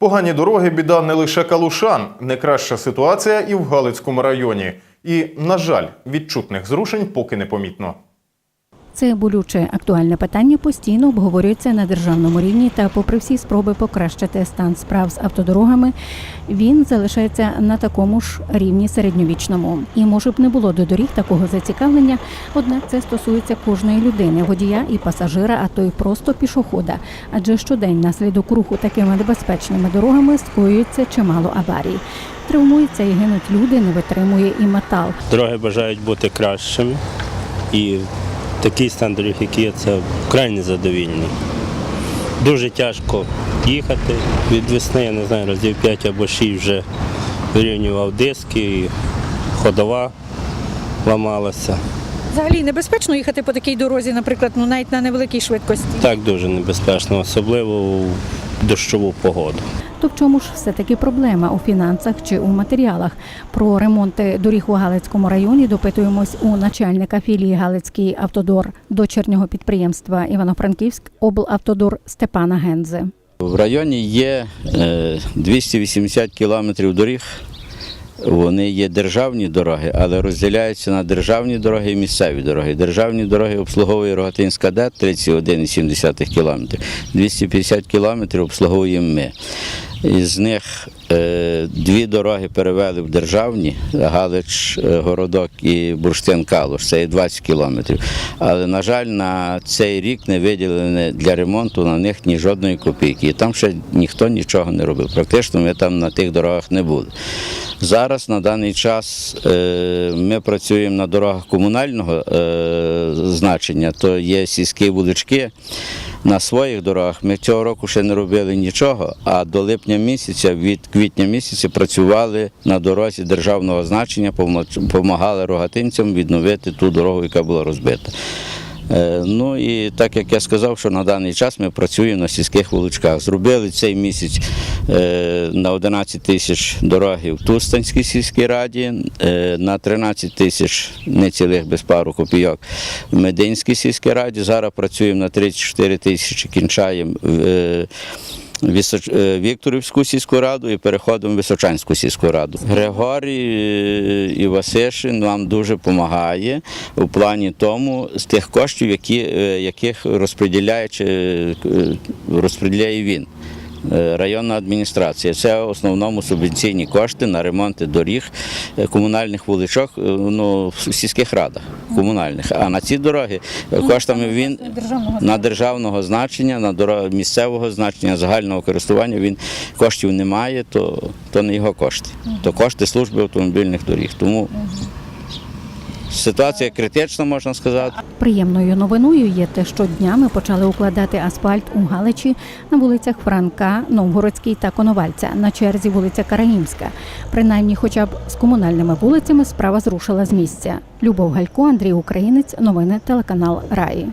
Погані дороги біда не лише калушан, не краща ситуація і в Галицькому районі. І, на жаль, відчутних зрушень поки не помітно. Це болюче актуальне питання постійно обговорюється на державному рівні. Та, попри всі спроби покращити стан справ з автодорогами, він залишається на такому ж рівні середньовічному. І може б не було до доріг такого зацікавлення, однак це стосується кожної людини, водія і пасажира, а то й просто пішохода. Адже щодень наслідок руху такими небезпечними дорогами скоюється чимало аварій. Травмуються і гинуть люди, не витримує і метал. Дороги бажають бути кращими. І такий стан доріг, який є, це вкрай незадовільний. Дуже тяжко їхати. Від весни, я не знаю, разів 5 або 6 вже вирівнював диски, і ходова ламалася. Взагалі небезпечно їхати по такій дорозі, наприклад, ну навіть на невеликій швидкості. Так дуже небезпечно, особливо у дощову погоду. То в чому ж все таки проблема у фінансах чи у матеріалах? Про ремонти доріг у Галицькому районі допитуємось у начальника філії Галицький автодор дочірнього підприємства Івано-Франківськ облавтодор Степана Гензи. В районі є е, 280 кілометрів доріг. Вони є державні дороги, але розділяються на державні дороги і місцеві дороги. Державні дороги обслуговує Рогатинська ДЕТ 31,7 кілометрів. 250 кілометрів обслуговуємо ми. Із них е, дві дороги перевели в державні Галич, е, Городок і Бурштин Калуш. Це є 20 кілометрів. Але, на жаль, на цей рік не виділені для ремонту на них ні жодної копійки. І там ще ніхто нічого не робив. Практично ми там на тих дорогах не були. Зараз на даний час е, ми працюємо на дорогах комунального значення, то є сільські вулички. На своїх дорогах ми цього року ще не робили нічого, а до липня місяця, від квітня місяця працювали на дорозі державного значення, допомагали рогатинцям відновити ту дорогу, яка була розбита. Е, Ну і так як я сказав, що на даний час ми працюємо на сільських вуличках. Зробили цей місяць е, на 11 тисяч дороги в Тустанській сільській раді, е, на 13 тисяч нецілих без пару копійок в Мединській сільській раді. Зараз працюємо на 34 тисячі, кінчаємо. Е, Вікторівську сільську раду і переходимо в Височанську сільську раду. Григорій е, Івасишин нам дуже допомагає у плані тому з тих коштів, які, е, яких розподіляє, розподіляє він. Е, Районна адміністрація це в основному субвенційні кошти на ремонти доріг е, комунальних вуличок е, ну, в сільських радах комунальних. А на ці дороги е, коштами він на державного значення, на дорог місцевого значення, загального користування він коштів не має, то, то не його кошти. То кошти служби автомобільних доріг. Тому ситуація критична, можна сказати. Приємною новиною є те, що днями почали укладати асфальт у Галичі на вулицях Франка, Новгородській та Коновальця. На черзі вулиця Караїмська. Принаймні, хоча б з комунальними вулицями справа зрушила з місця. Любов Галько, Андрій Українець. Новини телеканал Раї.